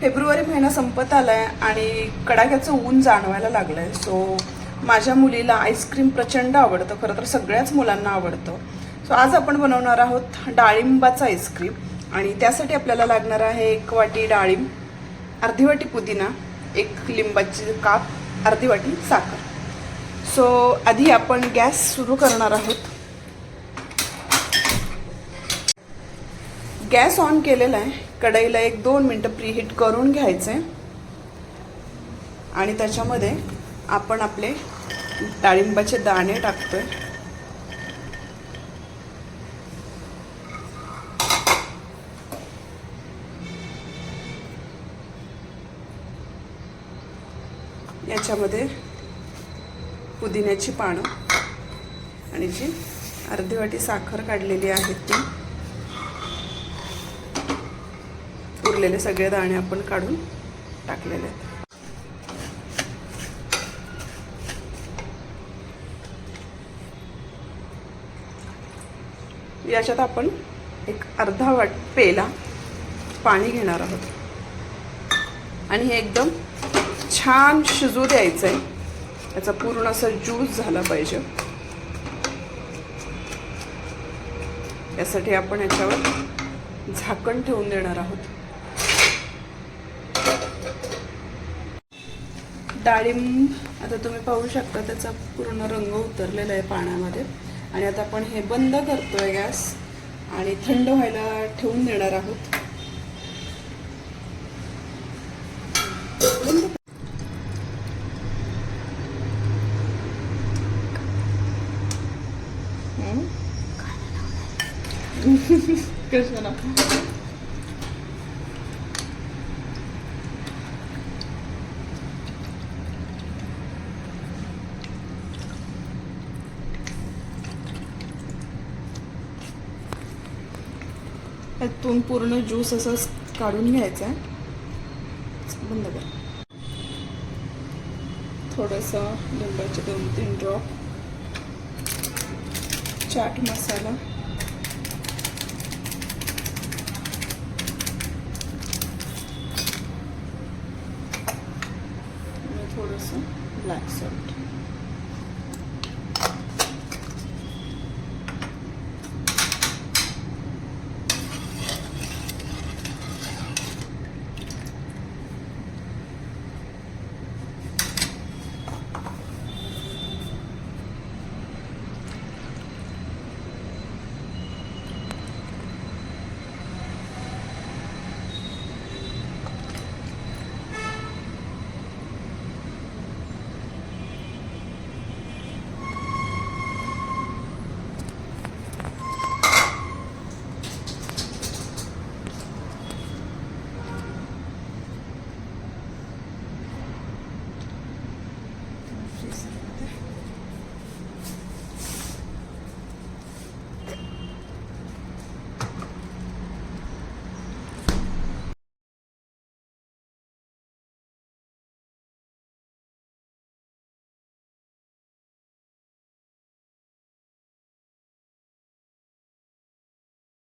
February महिना संपत आलाय आणि कडाक्याचं ऊन जाणवायला लागलंय. सो माझ्या मुलीला आईस्क्रीम प्रचंड आवडतं. खरं तर सगळ्याच मुलांना आवडतं. सो आज आपण बनवणार आहोत डाळिंबाचं आईस्क्रीम आणि त्यासाठी आपल्याला लागणार आहे एक वाटी डाळिंब अर्धी वाटी पुदिना एक लिंबाची काप अर्धी वाटी साखर. सो आधी आपण गॅस सुरू करणार आहोत. गॅस ऑन केलेला आहे. कढईला एक दोन मिनटं प्रीहीट करून घ्यायचं आहे आणि त्याच्यामध्ये आपण आपले डाळिंबाचे दाणे टाकतोय. याच्यामध्ये पुदिन्याची पानं आणि जी अर्धी वाटी साखर काढलेली आहे ती. उरलेले सगळे दाणे आपण काढून टाकलेले आहेत. याच्यात आपण एक अर्धा वाट पेला पाणी घेणार आहोत. आणि हे एकदम छान शिजू द्यायचं आहे याचा पूर्ण असा ज्यूस झाला पाहिजे. यासाठी आपण याच्यावर झाकण ठेवून देणार आहोत. डाळिंब आता तुम्ही पाहू शकता त्याचा पूर्ण रंग उतरलेला आहे पाण्यामध्ये आणि आता आपण हे बंद करतोय गॅस आणि थंड व्हायला ठेवून देणार आहोत. हम्म. कशाला यातून पूर्ण ज्यूस असं काढून घ्यायचा आहे बंद कर. थोडंसं लिंबाचे दोन तीन ड्रॉप चाट मसाला. थोडंसं ब्लॅक सॉल्ट